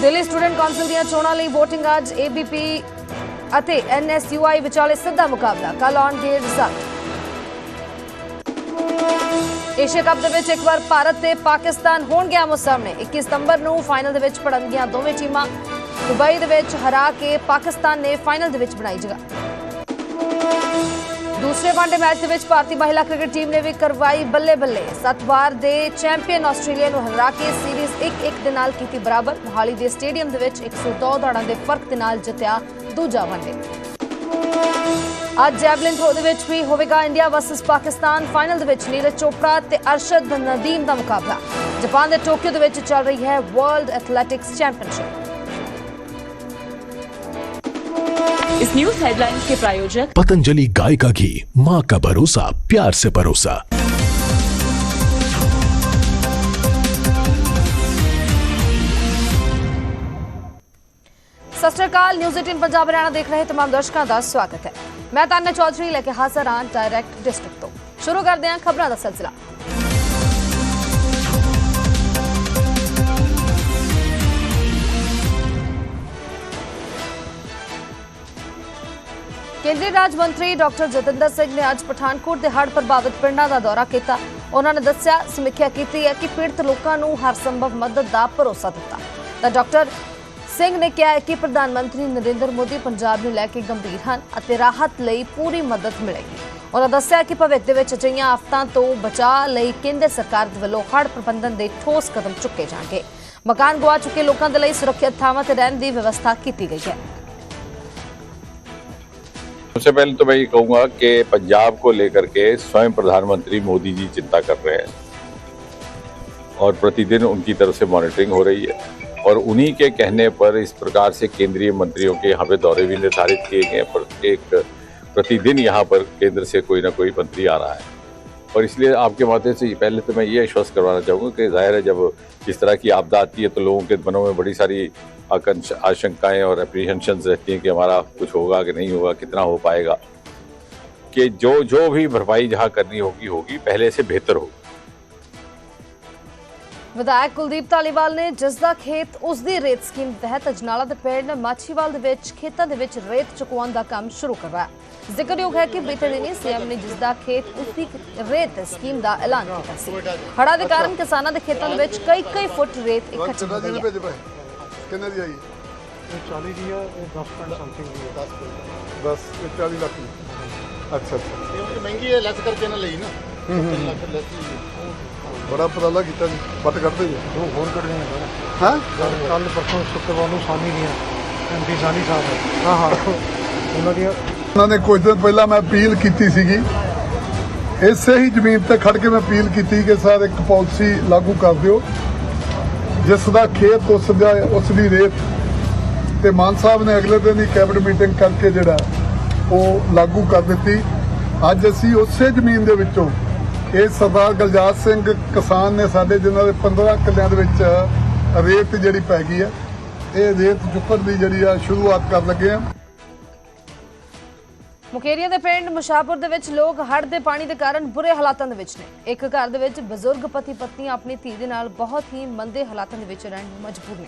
Delhi student council ਦੀਆਂ ਚੋਣਾਂ ਲਈ VOTING ਅੱਜ ABP ਅਤੇ NSUI ਵਿਚਾਲੇ ਸਿੱਧਾ ਮੁਕਾਬਲਾ। ਕੱਲ ਆਉਣਗੇ ਰਿਜ਼ਲਟ। ਏਸ਼ੀਆ ਕੱਪ ਦੇ ਵਿੱਚ ਇੱਕ ਵਾਰ ਭਾਰਤ ਤੇ ਪਾਕਿਸਤਾਨ ਹੋਣਗੇ ਆਮੋ ਸਾਹਮਣੇ। 21 ਸਤੰਬਰ ਨੂੰ ਫਾਈਨਲ ਦੇ ਵਿੱਚ ਪੜਨਗੀਆਂ ਦੋਵੇਂ ਟੀਮਾਂ। ਦੁਬਈ ਦੇ ਵਿੱਚ ਹਰਾ ਕੇ ਪਾਕਿਸਤਾਨ ਨੇ ਫਾਈਨਲ ਦੇ ਵਿੱਚ ਬਣਾਈ ਜਗ੍ਹਾ। ਦੂਸਰੇ ਵਨਡੇ ਮੈਚ ਦੇ ਵਿੱਚ ਭਾਰਤੀ ਮਹਿਲਾ ਕ੍ਰਿਕਟ ਟੀਮ ਨੇ ਵੀ ਕਰਵਾਈ ਬੱਲੇ ਬੱਲੇ ਸੱਤ ਵਾਰ ਦੇ ਚੈਂਪੀਅਨ ਆਸਟ੍ਰੇਲੀਆ ਨੂੰ ਹਰਾ ਕੇ ਸੀਰੀਜ਼ 1-1 ਦੇ ਨਾਲ ਕੀਤੀ ਬਰਾਬਰ। ਮੋਹਾਲੀ ਦੇ ਸਟੇਡੀਅਮ ਦੇ ਵਿੱਚ 102 ਦੌੜਾਂ ਦੇ ਫ਼ਰਕ ਦੇ ਨਾਲ ਜਿੱਤਿਆ ਦੂਜਾ ਵਨਡੇ ਅੱਜ ਜੈਵਲਿਨ ਥਰੋ ਦੇ ਵਿੱਚ ਵੀ ਹੋਵੇਗਾ ਇੰਡੀਆ ਵਰਸਸ ਪਾਕਿਸਤਾਨ ਫਾਈਨਲ ਦੇ ਵਿੱਚ ਨੀਰਜ ਚੋਪੜਾ ਤੇ ਅਰਸ਼ਦ ਨਦੀਮ ਦਾ ਮੁਕਾਬਲਾ। ਜਾਪਾਨ ਦੇ ਟੋਕੀਓ ਦੇ ਵਿੱਚ ਚੱਲ ਰਹੀ ਹੈ ਵਰਲਡ ਐਥਲੈਟਿਕਸ ਚੈਂਪੀਅਨਸ਼ਿਪ इस न्यूज़ हेडलाइंस के प्रायोजक पतंजलि गाय का घी माँ का भरोसा प्यार से भरोसा। सतरकाल न्यूज़ एटीन पंजाब हरियाणा देख रहे तमाम दर्शकों का स्वागत है। मैं तान्या चौधरी लेके हाजिर हाँ डायरेक्ट डिस्ट्रिक्ट तो। शुरू करते हैं खबरों का सिलसिला। ਕੇਂਦਰੀ ਰਾਜ ਮੰਤਰੀ ਡਾਕਟਰ ਜਤਿੰਦਰ ਸਿੰਘ ਨੇ ਅੱਜ ਪਠਾਨਕੋਟ ਦੇ ਹੜ੍ਹ ਪ੍ਰਭਾਵਿਤ ਪਿੰਡਾਂ ਦਾ ਦੌਰਾ ਕੀਤਾ। ਉਹਨਾਂ ਨੇ ਦੱਸਿਆ, ਸਮੀਖਿਆ ਕੀਤੀ ਹੈ ਕਿ ਪੀੜਤ ਲੋਕਾਂ ਨੂੰ ਹਰ ਸੰਭਵ ਮਦਦ ਦਾ ਭਰੋਸਾ ਦਿੱਤਾ। ਤਾਂ ਡਾਕਟਰ ਸਿੰਘ ਨੇ ਕਿਹਾ ਹੈ ਕਿ ਪ੍ਰਧਾਨ ਮੰਤਰੀ ਨਰਿੰਦਰ ਮੋਦੀ ਪੰਜਾਬ ਨੂੰ ਲੈ ਕੇ ਗੰਭੀਰ ਹਨ ਅਤੇ ਰਾਹਤ ਲਈ ਪੂਰੀ ਮਦਦ ਮਿਲੇਗੀ। ਉਹਨਾਂ ਦੱਸਿਆ ਕਿ ਭਵਿੱਖ ਦੇ ਵਿੱਚ ਅਜਿਹੀਆਂ ਆਫਤਾਂ ਤੋਂ ਬਚਾਅ ਲਈ ਕੇਂਦਰ ਸਰਕਾਰ ਦੇ ਵੱਲੋਂ ਹੜ੍ਹ ਪ੍ਰਬੰਧਨ ਦੇ ਠੋਸ ਕਦਮ ਚੁੱਕੇ ਜਾਣਗੇ। ਮਕਾਨ ਗਵਾ ਚੁੱਕੇ ਲੋਕਾਂ ਦੇ ਲਈ ਸੁਰੱਖਿਅਤ ਥਾਵਾਂ ਤੇ ਰਹਿਣ ਦੀ ਵਿਵਸਥਾ ਕੀਤੀ ਗਈ ਹੈ। सबसे पहले तो मैं ये कहूँगा कि पंजाब को लेकर के स्वयं प्रधानमंत्री मोदी जी चिंता कर रहे हैं और प्रतिदिन उनकी तरफ़ से मॉनिटरिंग हो रही है। और उन्हीं के कहने पर इस प्रकार से केंद्रीय मंत्रियों के यहाँ पे दौरे भी निर्धारित किए गए हैं। पर एक प्रतिदिन यहाँ पर केंद्र से कोई ना कोई मंत्री आ रहा है। और इसलिए आपके माध्यम से पहले तो मैं ये आश्वस्त करवाना चाहूँगा कि ज़ाहिर है जब इस तरह की आपदा आती है तो लोगों के मनों में बड़ी सारी आशंकाएं और अप्रीहेंशन रहती हैं कि हमारा कुछ होगा कि नहीं होगा कितना हो पाएगा कि जो जो भी भरपाई जहाँ करनी होगी होगी पहले से बेहतर होगी ਵਿਧਾਇਕ ਕੁਲਦੀਪ ਧਾਲੀਵਾਲ ਨੇ ਜਿਸ ਦਾ ਖੇਤ ਉਸ ਦੀ ਰੇਤ ਸਕੀਮ ਤਹਿਤ ਅਜਨਾਲਾ ਦੇ ਪਿੰਡ ਮਾਛੀਵਾਲ ਦੇ ਵਿੱਚ ਖੇਤਾਂ ਦੇ ਵਿੱਚ ਰੇਤ ਚੁਕਵਾਉਣ ਦਾ ਕੰਮ ਸ਼ੁਰੂ ਕਰਵਾਇਆ ਜ਼ਿਕਰਯੋਗ ਹੈ ਕਿ ਬੀਤੇ ਦਿਨੀ ਸੀਐਮ ਨੇ ਜਿਸ ਦਾ ਖੇਤ ਉਸ ਦੀ ਰੇਤ ਸਕੀਮ ਦਾ ਐਲਾਨ ਕੀਤਾ ਸੀ ਹੜ੍ਹਾਂ ਦੇ ਕਾਰਨ ਕਿਸਾਨਾਂ ਦੇ ਖੇਤਾਂ ਦੇ ਵਿੱਚ ਕਈ ਕਈ ਫੁੱਟ ਰੇਤ ਇਕੱਠੀ ਹੋ ਗਈ ਹੈ ਕਿੰਨੇ ਦੀ ਆਈ? ਇਹ 40 ਦੀ ਆ ਇਹ 10 ਪੁਆਇੰਟ ਸਮਥਿੰਗ ਦੀ ਆ। 10 10 ਇਹ 40 ਲੱਖ ਦੀ। ਅੱਛਾ ਅੱਛਾ। ਇਹ ਉਹ ਮਹਿੰਗੀ ਹੈ ਲੈਸ ਕਰਕੇ ਨਾ ਲਈ ਨਾ। 3 ਲੱਖ ਲੈਸ ਲਈ ਬੜਾ ਉਪਰਾਲਾ ਕੀਤਾ ਜੀ ਪੱਟ ਕਰਦੇ ਜੀ। ਦੋ ਹੋਰ ਕੱਢਣੇ ਸਰ। ਹਾਂ? ਕੱਲ ਪਰਸੋਂ ਸ਼ੁੱਕਰਵਾਰ ਨੂੰ ਸਾਨੀ ਦੀਆਂ ਐਮਪੀ ਸਾਨੀ ਸਾਹਿਬ। ਹਾਂ ਹਾਂ। ਉਹਨਾਂ ਦੀਆਂ ਉਹਨਾਂ ਨੇ ਕੁਝ ਦਿਨ ਪਹਿਲਾਂ ਮੈਂ ਅਪੀਲ ਕੀਤੀ ਸੀਗੀ। ਇਸੇ ਹੀ ਜ਼ਮੀਨ ਤੇ ਖੜ ਕੇ ਮੈਂ ਅਪੀਲ ਕੀਤੀ ਕਿ ਸਰ ਇੱਕ ਪਾਲਿਸੀ ਲਾਗੂ ਕਰ ਦਿਓ। ਜਿਸ ਦਾ ਖੇਤ ਉਸ ਦਾ, ਉਸ ਦੀ ਰੇਤ। ਤੇ ਮਾਨ ਸਾਹਿਬ ਨੇ ਅਗਲੇ ਦਿਨ ਹੀ ਕੈਬਨਿਟ ਮੀਟਿੰਗ ਕਰਕੇ ਜਿਹੜਾ ਉਹ ਲਾਗੂ ਕਰ ਦਿੱਤੀ। ਅੱਜ ਅਸੀਂ ਉਸੇ ਜ਼ਮੀਨ ਦੇ ਵਿੱਚੋਂ ਇਹ ਸਰਦਾਰ ਗਲਜਾਤ ਸਿੰਘ ਕਿਸਾਨ ਨੇ ਸਾਡੇ ਜਿਨ੍ਹਾਂ ਦੇ 15 ਕਿੱਲਿਆਂ ਦੇ ਵਿੱਚ ਰੇਤ ਜਿਹੜੀ ਪੈ ਗਈ ਹੈ, ਇਹ ਰੇਤ ਚੁੱਕਣ ਦੀ ਜਿਹੜੀ ਆ ਸ਼ੁਰੂਆਤ ਕਰਨ ਲੱਗੇ ਆ ਮੁਕੇਰੀਆ ਦੇ ਪਿੰਡ ਮੁਸ਼ਾਪੁਰ ਦੇ ਵਿੱਚ ਲੋਕ ਹੜ੍ਹ ਦੇ ਪਾਣੀ ਦੇ ਕਾਰਨ ਬੁਰੇ ਹਾਲਾਤਾਂ ਦੇ ਵਿੱਚ ਨੇ। ਇੱਕ ਘਰ ਦੇ ਵਿੱਚ ਬਜ਼ੁਰਗ ਪਤੀ ਪਤਨੀ ਆਪਣੀ ਧੀ ਦੇ ਨਾਲ ਬਹੁਤ ਹੀ ਮੰਦੇ ਹਾਲਾਤਾਂ ਦੇ ਵਿੱਚ ਰਹਿਣ ਨੂੰ ਮਜਬੂਰ ਨੇ।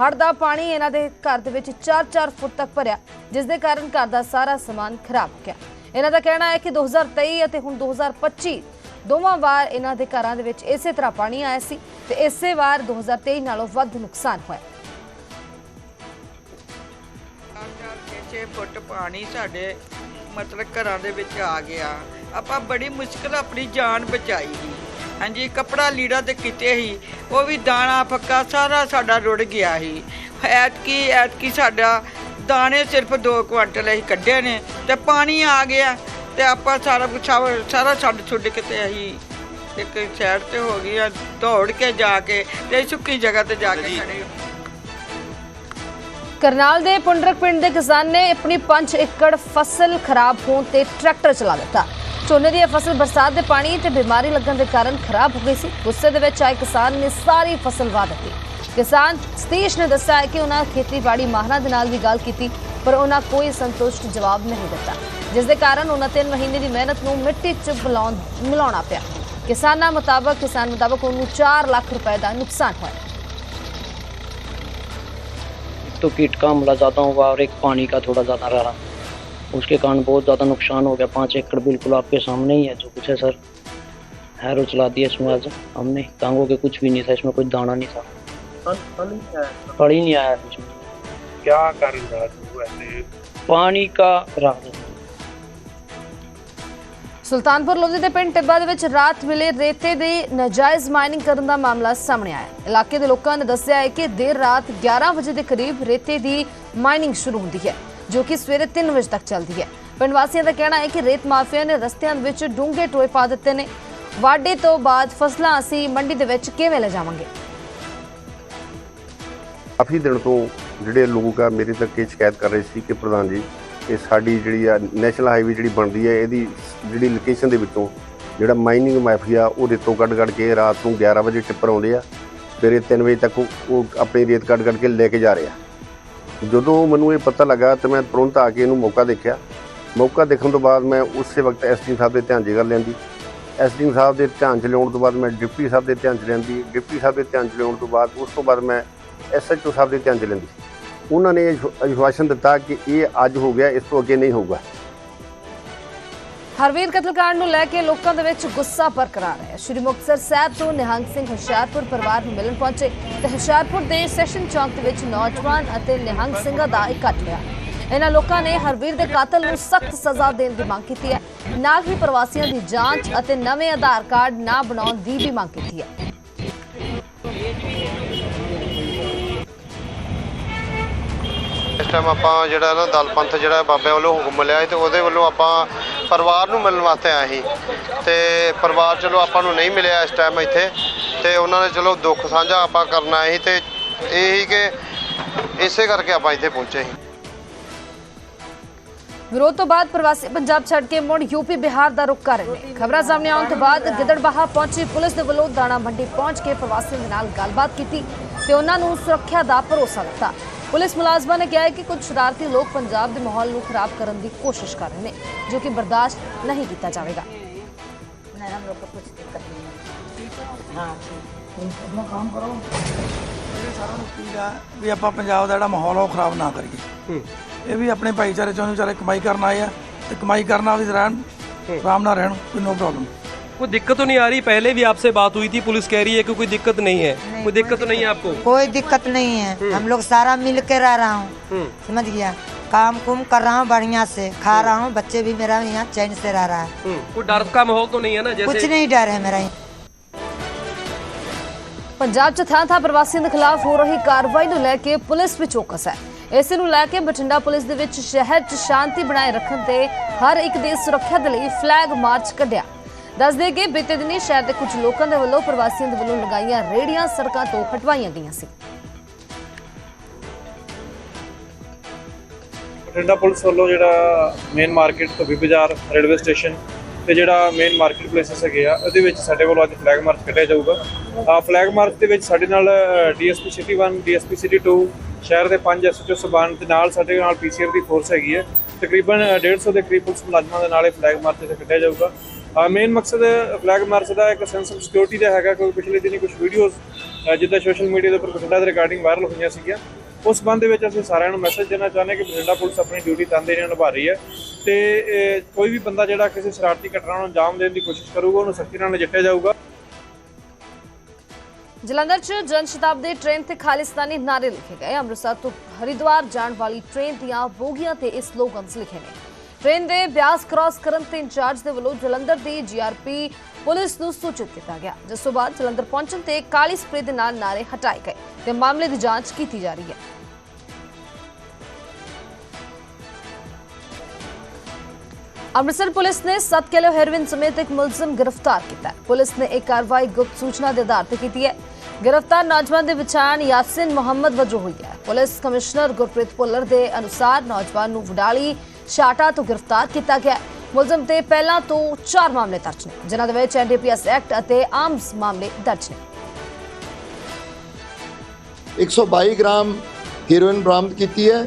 ਹੜ੍ਹ ਦਾ ਪਾਣੀ ਇਹਨਾਂ ਦੇ ਘਰ ਦੇ ਵਿੱਚ 4-4 ਫੁੱਟ ਤੱਕ ਭਰਿਆ, ਜਿਸ ਦੇ ਕਾਰਨ ਘਰ ਦਾ ਸਾਰਾ ਸਮਾਨ ਖਰਾਬ ਹੋ ਗਿਆ। ਇਹਨਾਂ ਦਾ ਕਹਿਣਾ ਹੈ ਕਿ 2023 ਅਤੇ ਹੁਣ 2025 ਦੋਵਾਂ ਵਾਰ ਇਹਨਾਂ ਦੇ ਘਰਾਂ ਦੇ ਵਿੱਚ ਇਸੇ ਤਰ੍ਹਾਂ ਪਾਣੀ ਆਇਆ ਸੀ ਤੇ ਇਸੇ ਵਾਰ 2023 ਨਾਲੋਂ ਵੱਧ ਨੁਕਸਾਨ ਹੋਇਆ। ਛੇ ਫੁੱਟ ਪਾਣੀ ਸਾਡੇ ਮਤਲਬ ਘਰਾਂ ਦੇ ਵਿੱਚ ਆ ਗਿਆ। ਆਪਾਂ ਬੜੀ ਮੁਸ਼ਕਲ ਆਪਣੀ ਜਾਨ ਬਚਾਈ ਸੀ। ਹਾਂਜੀ ਕਪੜਾ ਲੀੜਾ ਤੇ ਕਿਤੇ ਸੀ। ਉਹ ਵੀ ਦਾਣਾ ਫੱਕਾ ਸਾਰਾ ਸਾਡਾ ਰੁੜ ਗਿਆ ਸੀ। ਐਤਕੀ ਐਤਕੀ ਸਾਡਾ ਦਾਣੇ ਸਿਰਫ 2 ਕੁਆਂਟਲ ਅਸੀਂ ਕੱਢੇ ਨੇ ਤੇ ਪਾਣੀ ਆ ਗਿਆ ਤੇ ਆਪਾਂ ਸਾਰਾ ਕੁਛ ਸਾਰਾ- ਛੱਡ ਛੁੱਡ ਕੇ ਤੇ ਅਸੀਂ ਇੱਕ ਸਾਈਡ ਤੇ ਹੋ ਗਈ ਆ ਦੌੜ ਕੇ ਜਾ ਕੇ ਤੇ ਸੁੱਕੀ ਜਗ੍ਹਾ ਤੇ ਜਾ ਕੇ ਖੜੇ। ਕਰਨਾਲ ਦੇ ਪੁੰਡਰਕ ਪਿੰਡ ਦੇ ਕਿਸਾਨ ਨੇ ਆਪਣੀ 5 ਏਕੜ ਫਸਲ ਖਰਾਬ ਹੋਣ ਤੇ ਟਰੈਕਟਰ ਚਲਾ ਦਿੱਤਾ। ਝੋਨੇ ਦੀ ਇਹ ਫਸਲ ਬਰਸਾਤ ਦੇ ਪਾਣੀ ਤੇ ਬਿਮਾਰੀ ਲੱਗਣ ਦੇ ਕਾਰਨ ਖਰਾਬ ਹੋ ਗਈ ਸੀ। ਗੁੱਸੇ ਦੇ ਵਿੱਚ ਆਏ ਕਿਸਾਨ ਨੇ ਸਾਰੀ ਫਸਲ ਵਾਹ ਦਿੱਤੀ। ਕਿਸਾਨ ਸਤੀਸ਼ ਨੇ ਦੱਸਿਆ ਹੈ ਕਿ ਉਹਨਾਂ ਖੇਤੀਬਾੜੀ ਮਾਹਰਾਂ ਦੇ ਨਾਲ ਵੀ ਗੱਲ ਕੀਤੀ, ਪਰ ਉਹਨਾਂ ਕੋਈ ਸੰਤੁਸ਼ਟ ਜਵਾਬ ਨਹੀਂ ਦਿੱਤਾ। ਜਿਸ ਦੇ ਕਾਰਨ ਉਹਨਾਂ 3 ਮਹੀਨੇ ਦੀ ਮਿਹਨਤ ਨੂੰ ਮਿੱਟੀ 'ਚ ਮਿਲਾਉਣ ਮਿਲਾਉਣਾ ਪਿਆ। ਕਿਸਾਨਾਂ ਮੁਤਾਬਕ ਕਿਸਾਨ ਮੁਤਾਬਕ ਉਹਨੂੰ 4 ਲੱਖ ਰੁਪਏ ਦਾ ਨੁਕਸਾਨ ਹੋਇਆ। तो कीट का हमला ज़्यादा हुआ और एक पानी का थोड़ा ज़्यादा रहा। उसके कारण बहुत ज़्यादा नुकसान हो गया। पाँच एकड़ बिल्कुल आपके सामने ही है जो कुछ है सर। हैरो चला दिया इसमें आज। हमने टांगों के कुछ भी नहीं था इसमें कुछ दाना नहीं था। पड़ ही नहीं आया? कुछ क्या कारण रहा? पानी का रहा ਸੁਲਤਾਨਪੁਰ ਲੋਧੀ ਦੇ ਪਿੰਡ ਟਿੱਬਾ ਦੇ ਵਿੱਚ ਰਾਤ ਵੇਲੇ ਰੇਤੇ ਦੀ ਨਾਜਾਇਜ਼ ਮਾਈਨਿੰਗ ਕਰਨ ਦਾ ਮਾਮਲਾ ਸਾਹਮਣੇ ਆਇਆ ਇਲਾਕੇ ਦੇ ਲੋਕਾਂ ਨੇ ਦੱਸਿਆ ਹੈ ਕਿ ਦੇਰ ਰਾਤ 11 ਵਜੇ ਦੇ ਕਰੀਬ ਰੇਤੇ ਦੀ ਮਾਈਨਿੰਗ ਸ਼ੁਰੂ ਹੁੰਦੀ ਹੈ, ਜੋ ਕਿ ਸਵੇਰੇ 3 ਵਜੇ ਤੱਕ ਚੱਲਦੀ ਹੈ। ਪਿੰਡ ਵਾਸੀਆਂ ਦਾ ਕਹਿਣਾ ਹੈ ਕਿ ਰੇਤ ਮਾਫੀਆ ਨੇ ਰਸਤਿਆਂ ਵਿੱਚ ਡੂੰਘੇ ਟੋਏ ਪਾ ਦਿੱਤੇ ਨੇ। ਵਾਢੇ ਤੋਂ ਬਾਅਦ ਫਸਲਾਂ ਅਸੀਂ ਮੰਡੀ ਦੇ ਵਿੱਚ ਕਿਵੇਂ ਲੈ ਜਾਵਾਂਗੇ? ਕਾਫੀ ਦਿਨ ਤੋਂ ਜਿਹੜੇ ਲੋਕ ਆ, ਮੇਰੇ ਤੱਕ ਇਹ ਸ਼ਿਕਾਇਤ ਕਰ ਰਹੇ ਸੀ ਕਿ ਪ੍ਰਧਾਨ ਜੀ ਕਿ ਸਾਡੀ ਜਿਹੜੀ ਆ ਨੈਸ਼ਨਲ ਹਾਈਵੇ ਜਿਹੜੀ ਬਣਦੀ ਹੈ, ਇਹਦੀ ਜਿਹੜੀ ਲੋਕੇਸ਼ਨ ਦੇ ਵਿੱਚੋਂ ਜਿਹੜਾ ਮਾਈਨਿੰਗ ਮਾਫੀਆ ਉਹ ਰੇਤੋਂ ਕੱਢ ਕੱਢ ਕੇ ਰਾਤ ਨੂੰ 11 ਵਜੇ ਟਿੱਪਰ ਆਉਂਦੇ ਆ। ਸਵੇਰੇ 3 ਵਜੇ ਤੱਕ ਉਹ- ਆਪਣੀ ਰੇਤ ਕੱਢ ਕੱਢ ਕੇ ਲੈ ਕੇ ਜਾ ਰਹੇ ਆ। ਜਦੋਂ ਮੈਨੂੰ ਇਹ ਪਤਾ ਲੱਗਾ ਤੇ ਮੈਂ ਤੁਰੰਤ ਆ ਕੇ ਇਹਨੂੰ ਮੌਕਾ ਦੇਖਿਆ। ਮੌਕਾ ਦੇਖਣ ਤੋਂ ਬਾਅਦ ਮੈਂ ਉਸੇ ਵਕਤ ਐਸਡੀ ਸਾਹਿਬ ਦੇ ਧਿਆਨ 'ਚ ਗੱਲ ਲੈਂਦੀ ਐਸਡੀ ਸਾਹਿਬ ਦੇ ਧਿਆਨ 'ਚ ਲਿਆਉਣ ਤੋਂ ਬਾਅਦ ਮੈਂ ਡਿਪਟੀ ਸਾਹਿਬ ਦੇ ਧਿਆਨ 'ਚ ਲੈਂਦੀ ਡਿਪਟੀ ਸਾਹਿਬ ਦੇ ਧਿਆਨ 'ਚ ਲਿਆਉਣ ਤੋਂ ਬਾਅਦ, ਉਸ ਤੋਂ ਬਾਅਦ ਮੈਂ ਐਸਐਚਓ ਸਾਹਿਬ ਦੇ ਧਿਆਨ 'ਚ ਲੈਂਦੀ ਉਹਨਾਂ ਨੇ ਇਹ ਦਿੱਤਾ ਕਿ ਇਹ ਅੱਜ ਹੋ ਗਿਆ, ਇਸ ਤੋਂ ਅੱਗੇ ਨਹੀਂ ਹੋਊਗਾ। ਹਰਵੀਰ ਕਤਲकांड ਨੂੰ ਲੈ ਕੇ ਲੋਕਾਂ ਦੇ ਵਿੱਚ ਗੁੱਸਾ ਬਰਕਰਾਰ ਹੈ। ਸ਼੍ਰੀ ਮੁਕਤਸਰ ਸਾਹਿਬ ਤੋਂ ਨਿਹੰਗ ਸਿੰਘ ਹੁਸ਼ਿਆਰਪੁਰ ਪਰਿਵਾਰ ਨੂੰ ਮਿਲਣ ਪਹੁੰਚੇ ਤੇ ਹੁਸ਼ਿਆਰਪੁਰ ਦੇ ਸੈਸ਼ਨ ਚੌਂਕ ਦੇ ਵਿੱਚ ਨੌਜਵਾਨ ਅਤੇ ਨਿਹੰਗ ਸਿੰਘਾਂ ਦਾ ਇਕੱਠ ਹੋਇਆ। ਇਹਨਾਂ ਲੋਕਾਂ ਨੇ ਹਰਵੀਰ ਦੇ ਕਾਤਲ ਨੂੰ ਸਖਤ ਸਜ਼ਾ ਦੇਣ ਦੀ ਮੰਗ ਕੀਤੀ ਹੈ। ਨਾਲ ਹੀ ਪ੍ਰਵਾਸੀਆਂ ਦੀ ਜਾਂਚ ਅਤੇ ਨਵੇਂ ਆਧਾਰ ਕਾਰਡ ਨਾ ਬਣਾਉਣ ਦੀ ਵੀ ਮੰਗ ਕੀਤੀ ਹੈ। ਟਾਈਮ ਆਪਾਂ ਜਿਹੜਾ ਨਾ ਦਲ ਪੰਥ ਜਿਹੜਾ ਬਾਬੇ ਵੱਲੋਂ ਹੁਕਮ ਮਿਲਿਆ ਤੇ ਉਹਦੇ ਵੱਲੋਂ ਆਪਾਂ ਪਰਿਵਾਰ ਨੂੰ ਮਿਲਣ ਵਾਸਤੇ ਆਏ ਸੀ। ਤੇ ਪਰਿਵਾਰ ਚਲੋ ਆਪਾਂ ਨੂੰ ਨਹੀਂ ਮਿਲਿਆ ਇਸ ਟਾਈਮ ਇੱਥੇ। ਤੇ ਉਹਨਾਂ ਨੇ ਚਲੋ ਦੁੱਖ ਸਾਂਝਾ ਆਪਾਂ ਕਰਨ ਆਏ ਸੀ ਤੇ ਇਹ ਕਿ ਇਸੇ ਕਰਕੇ ਆਪਾਂ ਇੱਥੇ ਪਹੁੰਚੇ ਸੀ। ਵਿਰੋਧ ਤੋਂ ਬਾਅਦ ਪ੍ਰਵਾਸੀ ਪੰਜਾਬ ਛੱਡ ਕੇ ਮੁੜ ਯੂਪੀ ਬਿਹਾਰ ਦਾ ਰੁਖ ਕਰ ਰਹੇ ਨੇ। ਖਬਰਾਂ ਸਾਹਮਣੇ ਆਉਣ ਤੋਂ ਬਾਅਦ ਗਿੱਦੜਬਾਹਾ ਪਹੁੰਚੀ ਪੁਲਿਸ ਦੇ ਵੱਲੋਂ ਦਾਣਾ ਮੰਡੀ ਪਹੁੰਚ ਕੇ ਪ੍ਰਵਾਸੀਆਂ ਦੇ ਨਾਲ ਗੱਲਬਾਤ ਕੀਤੀ ਤੇ ਉਹਨਾਂ ਨੂੰ ਸੁਰੱਖਿਆ ਦਾ ਭਰੋਸਾ ਦਿੱਤਾ। ਪੁਲਿਸ ਮੁਲਾਜ਼ਮਾਂ ਨੇ ਕਿਹਾ ਹੈ ਕਿ ਕੁਝ ਸ਼ਰਾਰਤੀ ਲੋਕ ਪੰਜਾਬ ਦੇ ਮਾਹੌਲ ਨੂੰ ਖਰਾਬ ਕਰਨ ਦੀ ਕੋਸ਼ਿਸ਼ ਕਰ ਰਹੇ ਨੇ ਜੋ ਕਿ ਬਰਦਾਸ਼ਤ ਨਹੀਂ ਕੀਤਾ ਜਾਵੇਗਾ। ਵੀ ਆਪਾਂ ਪੰਜਾਬ ਦਾ ਜਿਹੜਾ ਮਾਹੌਲ ਆ ਉਹ ਖਰਾਬ ਨਾ ਕਰੀਏ। ਇਹ ਵੀ ਆਪਣੇ ਭਾਈਚਾਰੇ ਚੋਂ ਵਿਚਾਰੇ ਕਮਾਈ ਕਰਨ ਆਏ ਆ ਤੇ ਕਮਾਈ ਕਰਨਾ ਵੀ ਰਹਿਣ ਆਰਾਮ ਨਾਲ ਰਹਿਣ ਕੋਈ ਨੋ ਪ੍ਰੋਬਲਮ कोई दिक्कत तो नहीं आ रही पहले भी आपसे बात हुई थी पुलिस कह रही है कि कोई दिक्कत नहीं है कोई दिक्कत तो नहीं है आपको कोई दिक्कत नहीं है हम लोग सारा मिल के रह रहा हूँ समझ गया काम कुम कर रहा हूँ बढ़िया से खा रहा हूँ बच्चे भी मेरा यहाँ चैन से रह रहा है कोई डर का माहौल तो नहीं है ना कुछ जैसे नहीं डर है मेरा यहाँ ਪੰਜਾਬ 'ਚ ਥਾਂ ਥਾਂ ਪ੍ਰਵਾਸੀਆਂ ਦੇ ਖਿਲਾਫ ਹੋ ਰਹੀ ਕਾਰਵਾਈ ਨੂੰ ਲੈ ਕੇ ਪੁਲਿਸ ਵੀ ਚੌਕਸ ਹੈ ਇਸੇ ਨੂੰ ਲੈ ਕੇ ਬਠਿੰਡਾ ਪੁਲਿਸ ਦੇ ਵਿੱਚ ਸ਼ਹਿਰ 'ਚ ਸ਼ਾਂਤੀ ਬਣਾਏ ਰੱਖਣ ਤੇ ਹਰ ਇੱਕ ਦੀ ਸੁਰੱਖਿਆ ਦੇ ਲਈ ਫਲੈਗ ਮਾਰਚ ਕੱਢਿਆ ਦੱਸਦੇ ਕਿ ਬੀਤੇ ਦਿਨੀ ਸ਼ਹਿਰ ਦੇ ਕੁਝ ਲੋਕਾਂ ਦੇ ਵੱਲੋਂ ਪ੍ਰਵਾਸੀਆਂ ਦੇ ਵੱਲੋਂ ਲਗਾਈਆਂ ਰੇੜੀਆਂ ਸੜਕਾਂ ਤੋਂ ਹਟਵਾਈਆਂ ਗਈਆਂ ਸੀ। ਬਠਿੰਡਾ ਪੁਲਿਸ ਵੱਲੋਂ ਜਿਹੜਾ ਮੇਨ ਮਾਰਕੀਟ ਤੋਂ ਬਾਜ਼ਾਰ ਰੇਲਵੇ ਸਟੇਸ਼ਨ ਤੇ ਜਿਹੜਾ ਮੇਨ ਮਾਰਕੀਟ ਪਲੇਸਸ ਹੈਗੇ ਆ, ਉਹਦੇ ਵਿੱਚ ਸਾਡੇ ਵੱਲੋਂ ਅੱਜ ਫਲੈਗ ਮਾਰਚ ਕੱਢਿਆ ਜਾਊਗਾ। ਆ ਫਲੈਗ ਮਾਰਚ ਦੇ ਵਿੱਚ ਸਾਡੇ ਨਾਲ ਡੀਐਸਪੀ ਸਿਟੀ 1 ਡੀਐਸਪੀ ਸਿਟੀ 2 ਸ਼ਹਿਰ ਦੇ ਪੰਜ ਐਸਐਚਓ ਸਬਾਨ ਤੇ ਨਾਲ ਸਾਡੇ ਨਾਲ ਪੀਸੀਆਰ ਦੀ ਫੋਰਸ ਹੈਗੀ ਹੈ। ਤਕਰੀਬਨ 150 ਦੇ ਕਰੀਬ ਪੁਲਿਸ ਮੁਲਾਜ਼ਮਾਂ ਦੇ ਨਾਲ ਇਹ ਫਲੈਗ ਮਾਰਚ ਇੱਥੇ ਕੱਢਿਆ ਜਾਊਗਾ। ਮੇਨ ਮਕਸਦ ਫਲੈਗ ਮਾਰਚ ਦਾ ਇੱਕ ਸੈਂਸ ਆਫ ਸਿਕਿਉਰਿਟੀ ਦਾ ਹੈਗਾ, ਕਿਉਂਕਿ ਪਿਛਲੇ ਦਿਨੀ ਕੁਝ ਵੀਡੀਓਜ਼ ਜਿੱਦਾਂ ਸੋਸ਼ਲ ਮੀਡੀਆ ਦੇ ਉੱਪਰ ਬਠਿੰਡਾ ਦੇ ਰਿਗਾਰਡਿੰਗ ਵਾਇਰਲ ਹੋਈਆਂ ਸੀਗੀਆਂ। ਉਸ ਸੰਬੰਧ ਦੇ ਵਿੱਚ ਅਸੀਂ ਸਾਰਿਆਂ ਨੂੰ ਮੈਸੇਜ ਦੇਣਾ ਚਾਹੁੰਦੇ ਹਾਂ ਕਿ ਬਠਿੰਡਾ ਪੁਲਿਸ ਆਪਣੀ ਡਿਊਟੀ ਤਨਦੇਹੀ ਨਾਲ ਨਿਭਾ ਰਹੀ ਹੈ। ਤੇ ਕੋਈ ਵੀ ਬੰਦਾ ਜਿਹੜਾ ਕਿਸੇ ਸ਼ਰਾਰਤੀ ਘਟਨਾ ਨੂੰ ਅੰਜਾਮ ਦੇਣ ਦੀ ਕੋਸ਼ਿਸ਼ ਕਰੂਗਾ, ਉਹਨੂੰ ਸਖਤੀ ਨਾਲ ਨਜਿੱਠਿਆ ਜਾਊਗਾ। ਜਲੰਧਰ 'ਚ ਜਨ ਸ਼ਤਾਬਦੀ ਟ੍ਰੇਨ ਤੇ ਖਾਲਿਸਤਾਨੀ ਨਾਰੇ ਲਿਖੇ ਗਏ। ਅੰਮ੍ਰਿਤਸਰ ਤੋਂ ਹਰਿਦੁਆਰ ਜਾਣ ਵਾਲੀ ਟ੍ਰੇਨ ਦੀਆਂ ਬੋਗੀਆਂ ਤੇ ਇਹ ਸਲੋਗਨਸ ਲਿਖੇ ਨੇ। ਟ੍ਰੇਨ ਦੇ ਬਿਆਸ ਕ੍ਰਾਸ ਕਰਨ ਤੇ ਇੰਚਾਰਜ ਦੇ ਵੱਲੋਂ ਜਲੰਧਰ ਦੀ ਜੀਆਰਪੀ ਪੁਲਿਸ ਨੂੰ ਸੂਚਿਤ ਕੀਤਾ ਗਿਆ, ਜਿਸ ਤੋਂ ਬਾਅਦ ਜਲੰਧਰ ਪਹੁੰਚਣ ਤੇ ਕਾਲੀ ਸਪਰੇਅ ਦੇ ਨਾਲ ਨਾਰੇ ਹਟਾਏ ਗਏ ਤੇ ਮਾਮਲੇ ਦੀ ਜਾਂਚ ਕੀਤੀ ਜਾ ਰਹੀ ਹੈ। ਅੰਮ੍ਰਿਤਸਰ ਪੁਲਿਸ ਨੇ 7 ਕਿਲੋ ਹੈਰੋਇਨ ਸਮੇਤ ਇੱਕ ਮੁਲਜ਼ਮ ਗ੍ਰਿਫਤਾਰ ਕੀਤਾ। ਪੁਲਿਸ ਨੇ ਇਹ ਕਾਰਵਾਈ ਗੁਪਤ ਸੂਚਨਾ ਦੇ ਆਧਾਰ ਤੇ ਕੀਤੀ ਹੈ। ਗ੍ਰਿਫਤਾਰ ਨੌਜਵਾਨ ਦੇ ਪਛਾਣ ਯਾਸਿਨ ਮੁਹੰਮਦ ਵਜੋਂ ਹੋਈ ਹੈ। ਪੁਲਿਸ ਕਮਿਸ਼ਨਰ ਗੁਰਪ੍ਰੀਤ ਭੁੱਲਰ ਦੇ ਅਨੁਸਾਰ ਨੌਜਵਾਨ ਨੂੰ ਵਡਾਲੀ ਸ਼ਾਟਾ ਤੋਂ ਗ੍ਰਿਫਤਾਰ ਕੀਤਾ ਗਿਆ ਮੁਲਜ਼ਮ ਤੇ ਪਹਿਲਾਂ ਤੋਂ 4 ਮਾਮਲੇ ਦਰਜ ਨੇ, ਜਿਨ੍ਹਾਂ ਦੇ ਵਿੱਚ ਐਨਡੀਪੀਐਸ ਐਕਟ ਅਤੇ ਆਰਮਸ ਮਾਮਲੇ ਦਰਜ ਨੇ। 122 ਗ੍ਰਾਮ ਹੀਰੋਇਨ ਬਰਾਮਦ ਕੀਤੀ ਹੈ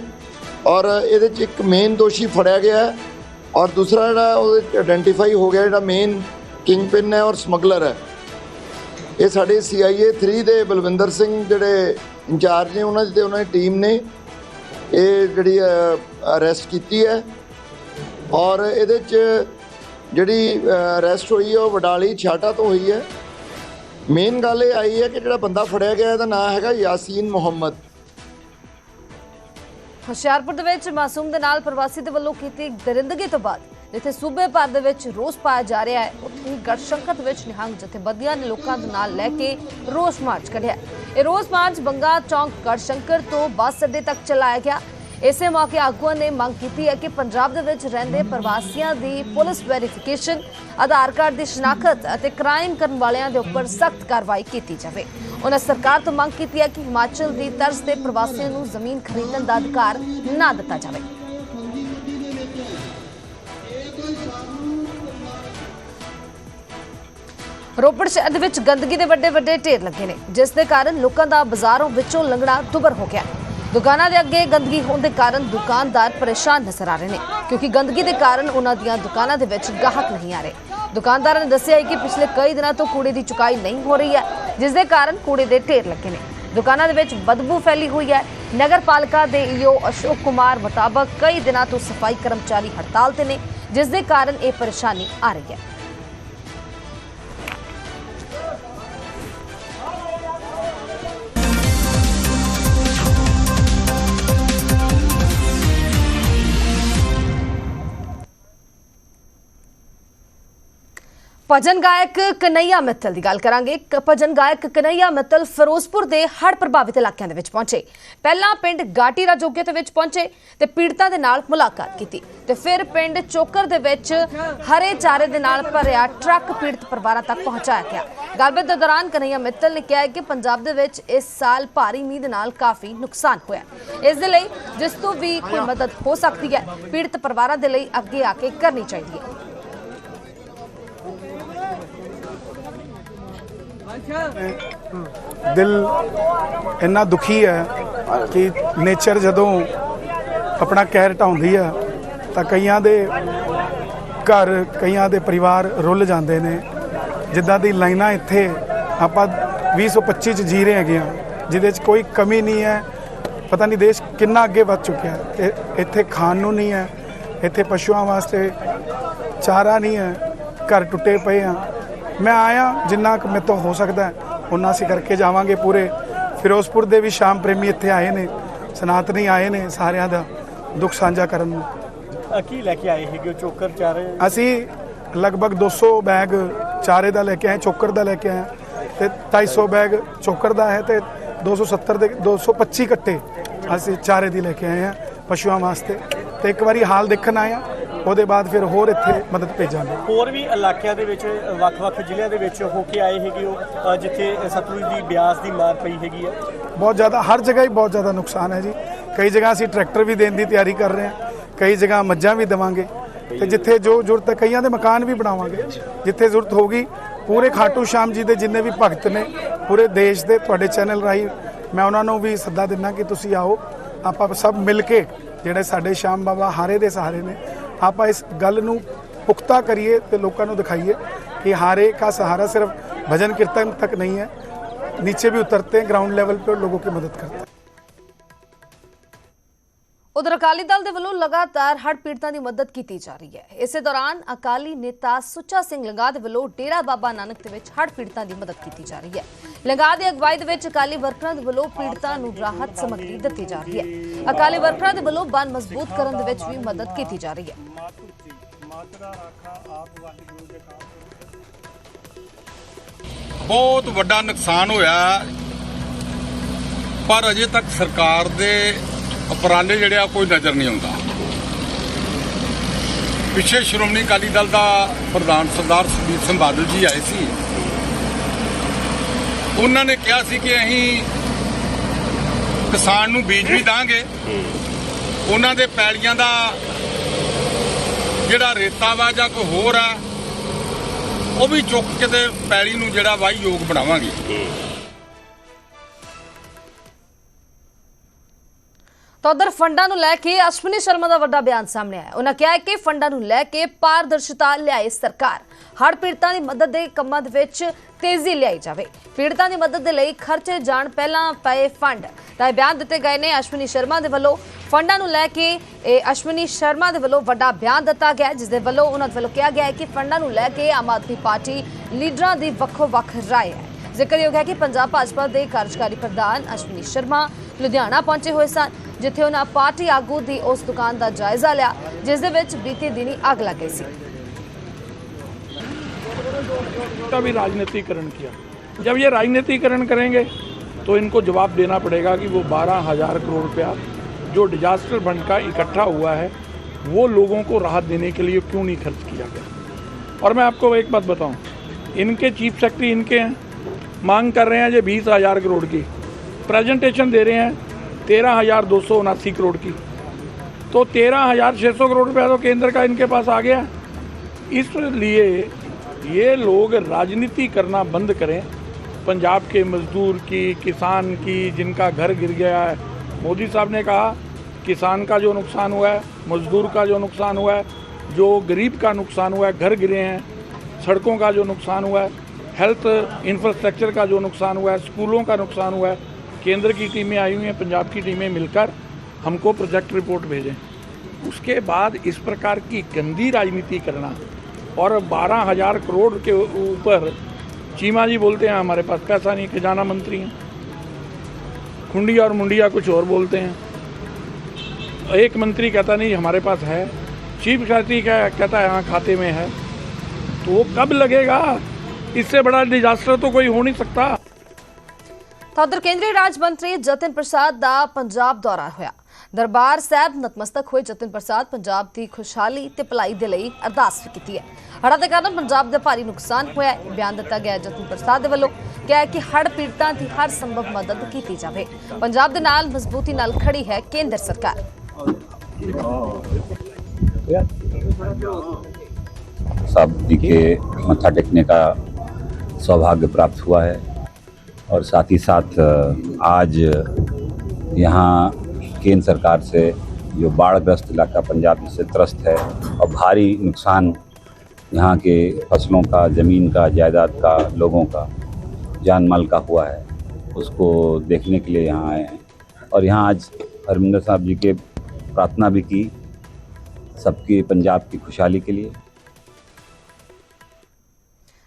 ਔਰ ਇਹਦੇ ਚ ਇੱਕ ਮੇਨ ਦੋਸ਼ੀ ਫੜਿਆ ਗਿਆ ਹੈ ਔਰ ਦੂਸਰਾ ਜਿਹੜਾ ਉਹਦੇ ਆਇਡੈਂਟੀਫਾਈ ਹੋ ਗਿਆ ਜਿਹੜਾ ਮੇਨ ਕਿੰਗ ਪਿਨ ਹੈ ਔਰ ਸਮਗਲਰ ਹੈ। ਇਹ ਸਾਡੇ CIA 3 ਦੇ ਬਲਵਿੰਦਰ ਸਿੰਘ ਜਿਹੜੇ ਇੰਚਾਰਜ ਨੇ, ਉਹਨਾਂ ਦੀ ਤੇ ਉਹਨਾਂ ਦੀ ਟੀਮ ਨੇ। ਇਹ ਜਿਹੜੀ ਅਰੈਸਟ ਕੀਤੀ ਹੈ ਔਰ ਇਹਦੇ ਚ ਜਿਹੜੀ ਅਰੈਸਟ ਹੋਈ ਹੈ ਉਹ ਵਡਾਲੀ ਛਾਟਾ ਤੋਂ ਹੋਈ ਹੈ। ਮੇਨ ਗੱਲ ਇਹ ਆਈ ਹੈ ਕਿ ਜਿਹੜਾ ਬੰਦਾ ਫੜਿਆ ਗਿਆ ਇਹਦਾ ਨਾਮ ਹੈਗਾ ਯਾਸੀਨ ਮੁਹੰਮਦ। ਹੁਸ਼ਿਆਰਪੁਰ ਦੇ ਵਿੱਚ ਮਾਸੂਮ ਦੇ ਨਾਲ ਪ੍ਰਵਾਸੀ ਦੇ ਵੱਲੋਂ ਕੀਤੀ ਦਰਿੰਦਗੀ ਤੋਂ ਬਾਅਦ ਜਿੱਥੇ ਸੂਬੇ ਭਰ ਦੇ ਵਿੱਚ ਰੋਸ ਪਾਇਆ ਜਾ ਰਿਹਾ ਹੈ, ਉੱਥੇ ਹੀ ਗੜਸ਼ੰਕਰ ਵਿੱਚ ਨਿਹੰਗ ਜਥੇਬੰਦੀਆਂ ਨੇ ਲੋਕਾਂ ਦੇ ਨਾਲ ਲੈ ਕੇ ਰੋਸ ਮਾਰਚ ਕੱਢਿਆ ਇਹ ਰੋਸ ਮਾਰਚ ਬੰਗਾ ਚੌਂਕ ਗੜਸ਼ੰਕਰ ਤੋਂ ਬੱਸ ਅੱਡੇ ਤੱਕ ਚਲਾਇਆ ਗਿਆ। ਇਸੇ ਮੌਕੇ ਆਗੂਆਂ ਨੇ ਮੰਗ ਕੀਤੀ ਹੈ ਕਿ ਪੰਜਾਬ ਦੇ ਵਿੱਚ ਰਹਿੰਦੇ ਪ੍ਰਵਾਸੀਆਂ ਦੀ ਪੁਲਿਸ ਵੈਰੀਫਿਕੇਸ਼ਨ, ਆਧਾਰ ਕਾਰਡ ਦੀ ਸ਼ਨਾਖਤ ਅਤੇ ਕ੍ਰਾਈਮ ਕਰਨ ਵਾਲਿਆਂ ਦੇ ਉੱਪਰ ਸਖਤ ਕਾਰਵਾਈ ਕੀਤੀ ਜਾਵੇ। ਉਹਨਾਂ ਸਰਕਾਰ ਤੋਂ ਮੰਗ ਕੀਤੀ ਹੈ ਕਿ ਹਿਮਾਚਲ ਦੀ ਤਰਜ਼ ਤੇ ਪ੍ਰਵਾਸੀਆਂ ਨੂੰ ਜ਼ਮੀਨ ਖਰੀਦਣ ਦਾ ਅਧਿਕਾਰ ਨਾ ਦਿੱਤਾ ਜਾਵੇ। ਰੋਪੜ ਸ਼ਹਿਰ ਦੇ ਵਿੱਚ ਗੰਦਗੀ ਦੇ ਵੱਡੇ ਵੱਡੇ ਢੇਰ ਲੱਗੇ ਨੇ, ਜਿਸ ਦੇ ਕਾਰਨ ਲੋਕਾਂ ਦਾ ਬਾਜ਼ਾਰੋਂ ਵਿੱਚੋਂ ਲੰਘਣਾ ਦੁਬਰ ਹੋ ਗਿਆ। ਦੁਕਾਨਾਂ ਦੇ ਅੱਗੇ ਗੰਦਗੀ ਹੋਣ ਦੇ ਕਾਰਨ ਦੁਕਾਨਦਾਰ ਪਰੇਸ਼ਾਨ ਨਜ਼ਰ ਆ ਰਹੇ ਨੇ, ਕਿਉਂਕਿ ਗੰਦਗੀ ਦੇ ਕਾਰਨ ਉਹਨਾਂ ਦੀਆਂ ਦੁਕਾਨਾਂ ਦੇ ਵਿੱਚ ਗਾਹਕ ਨਹੀਂ ਆ ਰਹੇ। ਦੁਕਾਨਦਾਰਾਂ ਨੇ ਦੱਸਿਆ ਹੈ ਕਿ ਪਿਛਲੇ ਕਈ ਦਿਨਾਂ ਤੋਂ ਕੂੜੇ ਦੀ ਚੁਕਾਈ ਨਹੀਂ ਹੋ ਰਹੀ ਹੈ, ਜਿਸ ਦੇ ਕਾਰਨ ਕੂੜੇ ਦੇ ਢੇਰ ਲੱਗੇ ਨੇ। ਦੁਕਾਨਾਂ ਦੇ ਵਿੱਚ ਬਦਬੂ ਫੈਲੀ ਹੋਈ ਹੈ। ਨਗਰ ਪਾਲਿਕਾ ਦੇ ਈਓ ਅਸ਼ੋਕ ਕੁਮਾਰ ਮੁਤਾਬਕ ਕਈ ਦਿਨਾਂ ਤੋਂ ਸਫ਼ਾਈ ਕਰਮਚਾਰੀ ਹੜਤਾਲ ਤੇ ਨੇ, ਜਿਸ ਦੇ ਕਾਰਨ ਇਹ ਪਰੇਸ਼ਾਨੀ ਆ ਰਹੀ ਹੈ। ਭਜਨ ਗਾਇਕ ਕਨਈਆ ਮਿੱਤਲ ਦੀ ਗੱਲ ਕਰਾਂਗੇ। ਕ- ਭਜਨ ਗਾਇਕ ਕਨਈਆ ਮਿੱਤਲ ਫਿਰੋਜ਼ਪੁਰ ਦੇ ਹੜ੍ਹ ਪ੍ਰਭਾਵਿਤ ਇਲਾਕਿਆਂ ਦੇ ਵਿੱਚ ਪਹੁੰਚੇ। ਪਹਿਲਾਂ ਪਿੰਡ ਗਾਟੀ ਰਾਜੋਗੇ ਦੇ ਵਿੱਚ ਪਹੁੰਚੇ ਤੇ ਪੀੜਤਾਂ ਦੇ ਨਾਲ ਮੁਲਾਕਾਤ ਕੀਤੀ ਤੇ ਫਿਰ ਪਿੰਡ ਚੋਕਰ ਦੇ ਵਿੱਚ ਹਰੇ ਚਾਰੇ ਦੇ ਨਾਲ ਭਰਿਆ ਟਰੱਕ ਪੀੜਤ ਪਰਿਵਾਰਾਂ ਤੱਕ ਪਹੁੰਚਾਇਆ ਗਿਆ। ਗੱਲਬਾਤ ਦੇ ਦੌਰਾਨ ਕਨਈਆ ਮਿੱਤਲ ਨੇ ਕਿਹਾ ਕਿ ਪੰਜਾਬ ਦੇ ਵਿੱਚ ਇਸ ਸਾਲ ਭਾਰੀ ਮੀਂਹ ਦੇ ਨਾਲ ਕਾਫੀ ਨੁਕਸਾਨ ਹੋਇਆ। ਇਸ ਦੇ ਲਈ ਜਿਸ ਤੋਂ ਵੀ ਕੋਈ ਮਦਦ ਹੋ ਸਕਦੀ ਹੈ, ਪੀੜਤ ਪਰਿਵਾਰਾਂ ਦੇ ਲਈ ਅੱਗੇ ਆ ਕੇ ਕਰਨੀ ਚਾਹੀਦੀ ਹੈ। ਦਿਲ ਇੰਨਾ ਦੁਖੀ ਹੈ ਕਿ ਨੇਚਰ ਜਦੋਂ ਆਪਣਾ ਕਹਿਰ ਢਾਉਂਦੀ ਆ, ਤਾਂ ਕਈਆਂ ਦੇ ਘਰ, ਕਈਆਂ ਦੇ ਪਰਿਵਾਰ ਰੁੱਲ ਜਾਂਦੇ ਨੇ। ਜਿੱਦਾਂ ਦੀ ਲਾਈਨਾਂ ਇੱਥੇ ਆਪਾਂ 2025 ਚ ਜੀ ਰਹੇ ਹੈਗੇ ਆ, ਜਿਹਦੇ ਚ ਕੋਈ ਕਮੀ ਨਹੀਂ ਹੈ। ਪਤਾ ਨਹੀਂ ਦੇਸ਼ ਕਿੰਨਾ ਅੱਗੇ ਵੱਧ ਚੁੱਕਿਆ ਹੈ। ਤੇ ਇੱਥੇ ਖਾਣ ਨੂੰ ਨਹੀਂ ਹੈ, ਇੱਥੇ ਪਸ਼ੂਆਂ ਵਾਸਤੇ ਚਾਰਾ ਨਹੀਂ ਹੈ, ਘਰ ਟੁੱਟੇ ਪਏ ਆ। ਮੈਂ ਆਇਆ ਜਿੰਨਾ ਕੁ ਮੇਰੇ ਤੋਂ ਹੋ ਸਕਦਾ ਉਨਾ ਅਸੀਂ ਕਰਕੇ ਜਾਵਾਂਗੇ ਪੂਰੇ। ਫਿਰੋਜ਼ਪੁਰ ਦੇ ਵੀ ਸ਼ਾਮ ਪ੍ਰੇਮੀ ਇੱਥੇ ਆਏ ਨੇ ਸਨਾਤਨੀ ਆਏ ਨੇ ਸਾਰਿਆਂ ਦਾ ਦੁੱਖ ਸਾਂਝਾ ਕਰਨ ਨੂੰ। ਕੀ ਲੈ ਕੇ ਆਏ ਹੈਗੇ ਚੋਕਰ ਚਾਰੇ? ਅਸੀਂ ਲਗਭਗ 200 ਬੈਗ ਚਾਰੇ ਦਾ ਲੈ ਕੇ ਆਏ ਚੋਕਰ ਦਾ ਲੈ ਕੇ ਆਏ। ਤੇ 250 ਬੈਗ ਚੋਕਰ ਦਾ ਹੈ ਤੇ 270 ਦੇ 225 ਕੱਟੇ ਅਸੀਂ ਚਾਰੇ ਦੀ ਲੈ ਕੇ ਆਏ ਆ ਪਸ਼ੂਆਂ ਵਾਸਤੇ। ਤੇ ਇੱਕ ਵਾਰੀ ਹਾਲ ਦੇਖਣ ਆਏ ਆ। ਉਹਦੇ ਬਾਅਦ ਫਿਰ ਹੋਰ ਇੱਥੇ ਮਦਦ ਭੇਜਾਂਗੇ। ਹੋਰ ਵੀ ਇਲਾਕਿਆਂ ਦੇ ਵਿੱਚ ਵੱਖ-ਵੱਖ ਜ਼ਿਲ੍ਹਿਆਂ ਦੇ ਵਿੱਚ ਹੋ ਕੇ ਆਏ ਹੈਗੇ ਉਹ ਜਿੱਥੇ ਸਤਲੁਜ ਦੀ ਬਿਆਸ ਦੀ ਮਾਰ ਪਈ ਹੈਗੀ ਹੈ ਬਹੁਤ ਜ਼ਿਆਦਾ ਹਰ ਜਗ੍ਹਾ ਹੀ ਬਹੁਤ ਜ਼ਿਆਦਾ ਨੁਕਸਾਨ ਹੈ ਜੀ। ਕਈ ਜਗ੍ਹਾ ਅਸੀਂ ਟਰੈਕਟਰ ਵੀ ਦੇਣ ਦੀ ਤਿਆਰੀ ਕਰ ਰਹੇ ਹਾਂ ਕਈ ਜਗ੍ਹਾ ਮੱਝਾਂ ਵੀ ਦੇਵਾਂਗੇ। ਤੇ ਜਿੱਥੇ ਜੋ ਜ਼ਰੂਰਤ ਹੈ ਕਈਆਂ ਦੇ ਮਕਾਨ ਵੀ ਬਣਾਵਾਂਗੇ। ਜਿੱਥੇ ਜ਼ਰੂਰਤ ਹੋਗੀ ਪੂਰੇ ਖਾਟੂ ਸ਼ਾਮ ਜੀ ਦੇ ਜਿੰਨੇ ਵੀ ਭਗਤ ਨੇ ਪੂਰੇ ਦੇਸ਼ ਦੇ ਤੁਹਾਡੇ ਚੈਨਲ ਰਾਹੀਂ ਮੈਂ ਉਹਨਾਂ ਨੂੰ ਵੀ ਸੱਦਾ ਦਿੰਦਾ ਕਿ ਤੁਸੀਂ ਆਓ। ਆਪਾਂ ਸਭ ਮਿਲ ਕੇ ਜਿਹੜੇ ਸਾਡੇ ਸ਼ਾਮ ਬਾਬਾ ਹਾਰੇ ਦੇ ਸਹਾਰੇ ਨੇ ਆਪਾਂ ਇਸ ਗੱਲ ਨੂੰ ਪੁਖਤਾ ਕਰੀਏ ਤੇ ਲੋਕਾਂ ਨੂੰ ਦਿਖਾਈਏ कि हारे का सहारा सिर्फ भजन कीर्तन तक नहीं है नीचे भी उतरते हैं ग्राउंड लेवल पे और लोगों की मदद करते हैं ਉਧਰ ਅਕਾਲੀ ਦਲ ਦੇ ਵੱਲੋਂ ਲਗਾਤਾਰ ਹੜ੍ਹ ਪੀੜਤਾਂ ਦੀ ਮਦਦ ਕੀਤੀ ਜਾ ਰਹੀ ਹੈ ਇਸੇ ਦੌਰਾਨ ਅਕਾਲੀ ਨੇਤਾ ਸੁੱਚਾ ਸਿੰਘ ਲੰਗਾ ਦੇ ਵੱਲੋਂ ਡੇਰਾ ਬਾਬਾ ਨਾਨਕ ਦੇ ਵਿੱਚ ਹੜ੍ਹ ਪੀੜਤਾਂ ਦੀ ਮਦਦ ਕੀਤੀ ਜਾ ਰਹੀ ਹੈ ਲੰਗਾ ਦੀ ਅਗਵਾਈ ਦੇ ਵਿੱਚ ਅਕਾਲੀ ਵਰਕਰਾਂ ਦੇ ਵੱਲੋਂ ਪੀੜਤਾਂ ਨੂੰ ਰਾਹਤ ਸਮੱਗਰੀ ਦਿੱਤੀ ਜਾ ਰਹੀ ਹੈ ਅਕਾਲੀ ਵਰਕਰਾਂ ਦੇ ਵੱਲੋਂ ਬੰਨ ਮਜ਼ਬੂਤ ਕਰਨ ਦੇ ਵਿੱਚ ਵੀ ਮਦਦ ਕੀਤੀ ਜਾ ਰਹੀ ਹੈ ਬਹੁਤ ਵੱਡਾ ਨੁਕਸਾਨ ਹੋਇਆ। ਪਰ ਅਜੇ ਤੱਕ ਸਰਕਾਰ ਦੇ ਉਪਰਾਲੇ ਜਿਹੜੇ ਆ ਕੋਈ ਨਜ਼ਰ ਨਹੀਂ ਆਉਂਦਾ। ਪਿੱਛੇ ਸ਼੍ਰੋਮਣੀ ਅਕਾਲੀ ਦਲ ਦਾ ਪ੍ਰਧਾਨ ਸਰਦਾਰ ਸੁਖਬੀਰ ਸਿੰਘ ਬਾਦਲ ਜੀ ਆਏ ਸੀ। ਉਹਨਾਂ ਨੇ ਕਿਹਾ ਸੀ ਕਿ ਅਸੀਂ ਕਿਸਾਨ ਨੂੰ ਬੀਜ ਵੀ ਦਾਂਗੇ। ਉਹਨਾਂ ਦੇ ਪੈਲੀਆਂ ਦਾ ਜਿਹੜਾ ਰੇਤਾ ਵਾ ਜਾਂ ਕੋਈ ਹੋਰ ਆ, ਉਹ ਵੀ ਚੁੱਕ ਕੇ ਤੇ ਪੈਲੀ ਨੂੰ ਜਿਹੜਾ ਵਾਹੀ ਯੋਗ ਬਣਾਵਾਂਗੇ। ਤਾਂ ਉਧਰ ਫੰਡਾਂ ਨੂੰ ਲੈ ਕੇ ਅਸ਼ਵਨੀ ਸ਼ਰਮਾ ਦਾ ਵੱਡਾ ਬਿਆਨ ਸਾਹਮਣੇ ਆਇਆ। ਉਹਨਾਂ ਕਿਹਾ ਕਿ ਫੰਡਾਂ ਨੂੰ ਲੈ ਕੇ ਪਾਰਦਰਸ਼ਤਾ ਲਿਆਏ ਸਰਕਾਰ। ਹੜ੍ਹ ਪੀੜਤਾਂ ਦੀ ਮਦਦ ਦੇ ਕੰਮਾਂ ਦੇ ਵਿੱਚ ਤੇਜ਼ੀ ਲਿਆਈ ਜਾਵੇ। ਪੀੜਤਾਂ ਦੀ ਮਦਦ ਦੇ ਲਈ ਖਰਚੇ ਜਾਣ ਪਹਿਲਾਂ ਪਏ ਫੰਡ। ਤਾਂ ਇਹ ਬਿਆਨ ਦਿੱਤੇ ਗਏ ਨੇ ਅਸ਼ਵਨੀ ਸ਼ਰਮਾ ਦੇ ਵੱਲੋਂ। ਫੰਡਾਂ ਨੂੰ ਲੈ ਕੇ ਇਹ ਅਸ਼ਵਨੀ ਸ਼ਰਮਾ ਦੇ ਵੱਲੋਂ ਵੱਡਾ ਬਿਆਨ ਦਿੱਤਾ ਗਿਆ ਹੈ, ਜਿਸ ਦੇ ਵੱਲੋਂ ਉਹਨਾਂ ਦੇ ਵੱਲੋਂ ਕਿਹਾ ਗਿਆ ਹੈ ਕਿ ਫੰਡਾਂ ਨੂੰ ਲੈ ਕੇ ਆਮ ਆਦਮੀ ਪਾਰਟੀ ਲੀਡਰਾਂ ਦੀ ਵੱਖੋ-ਵੱਖ ਰਾਏ ਹੈ। ਜ਼ਿਕਰਯੋਗ ਹੈ ਕਿ ਪੰਜਾਬ ਭਾਜਪਾ ਦੇ ਕਾਰਜਕਾਰੀ ਪ੍ਰਧਾਨ ਅਸ਼ਵਨੀ ਸ਼ਰਮਾ ਲੁਧਿਆਣਾ ਪਹੁੰਚੇ ਹੋਏ ਸਨ। ਜਿੱਥੇ ਉਹਨਾਂ ਪਾਰਟੀ ਆਗੂ ਦੀ ਉਸ ਦੁਕਾਨ ਦਾ ਜਾਇਜ਼ਾ ਲਿਆ ਜਿਸ ਦੇ ਵਿੱਚ ਬੀਤੀ ਦਿਨੀ ਅੱਗ ਲੱਗ ਗਈ ਸੀ का भी राजनीतिकरण किया जब ये राजनीतिकरण करेंगे तो इनको जवाब देना पड़ेगा कि वो बारह हजार करोड़ रुपया जो डिजास्टर फंड का इकट्ठा हुआ है वो लोगों को राहत देने के लिए क्यों नहीं खर्च किया गया और मैं आपको एक बात बताऊं इनके चीफ सेक्रेटरी इनके हैं मांग कर रहे हैं ये बीस हजार करोड़ की प्रेजेंटेशन दे रहे हैं तेरह हज़ार दो सौ उनासी करोड़ की। तो तेरह हज़ार छः सौ करोड़ रुपया तो केंद्र का इनके पास आ गया। इसलिए ये लोग राजनीति करना बंद करें। पंजाब के मजदूर की, किसान की, जिनका घर गिर गया है। मोदी साहब ने कहा, किसान का जो नुकसान हुआ है, मजदूर का जो नुकसान हुआ है, जो गरीब का नुकसान हुआ है, घर गिरे हैं, सड़कों का जो नुकसान हुआ है, हेल्थ इंफ्रास्ट्रक्चर का जो नुकसान हुआ है, स्कूलों का नुकसान हुआ है केंद्र की टीमें आई हुई हैं, पंजाब की टीमें मिलकर हमको प्रोजेक्ट रिपोर्ट भेजें। उसके बाद इस प्रकार की गंदी राजनीति करना और बारह हज़ार करोड़ के ऊपर, चीमा जी बोलते हैं, हमारे पास पैसा नहीं, खजाना मंत्री हैं। खुंडिया और मुंडिया कुछ और बोलते हैं। एक मंत्री कहता नहीं, हमारे पास है। चीफ सेक्रेटरी क्या कहता है हाँ खाते में है। तो वो कब लगेगा? इससे बड़ा डिजास्टर तो कोई हो नहीं सकता। ਤਾਂ ਉਧਰ ਕੇਂਦਰੀ ਰਾਜ ਮੰਤਰੀ ਜਤਨ ਪ੍ਰਸਾਦ ਦਾ ਪੰਜਾਬ ਦੌਰਾ ਹੋਇਆ ਦਰਬਾਰ ਸਾਹਿਬ ਨਤਮਸਤਕ ਹੋਏ ਜਤਨ ਪ੍ਰਸਾਦ ਪੰਜਾਬ ਦੀ ਖੁਸ਼ਹਾਲੀ ਤੇ ਭਲਾਈ ਦੇ ਲਈ ਅਰਦਾਸ ਵੀ ਕੀਤੀ ਹੈ ਹੜ੍ਹਾਂ ਦੇ ਕਾਰਨ ਪੰਜਾਬ ਦਾ ਭਾਰੀ ਨੁਕਸਾਨ ਹੋਇਆ ਹੈ ਬਿਆਨ ਦਿੱਤਾ ਗਿਆ ਹੈ ਜਤਨ ਪ੍ਰਸਾਦ ਦੇ ਵੱਲੋਂ ਕਿਹਾ ਹੈ ਕਿ ਹੜ੍ਹ ਪੀੜਤਾਂ ਦੀ ਹਰ ਸੰਭਵ ਮਦਦ ਕੀਤੀ ਜਾਵੇ ਪੰਜਾਬ ਦੇ ਨਾਲ ਮਜ਼ਬੂਤੀ ਨਾਲ ਖੜੀ ਹੈ ਕੇਂਦਰ ਸਰਕਾਰ साहब जी के मत्था टेकने का सौभाग्य प्राप्त हुआ है और साथ ही साथ आज यहाँ केंद्र सरकार से जो बाढ़ग्रस्त इलाका पंजाब जिससे त्रस्त है और भारी नुकसान यहाँ के फ़सलों का, ज़मीन का, जायदाद का, लोगों का जान माल का हुआ है, उसको देखने के लिए यहाँ आए हैं। और यहाँ आज हरमिंदर साहब जी के प्रार्थना भी की सबकी पंजाब की खुशहाली के लिए।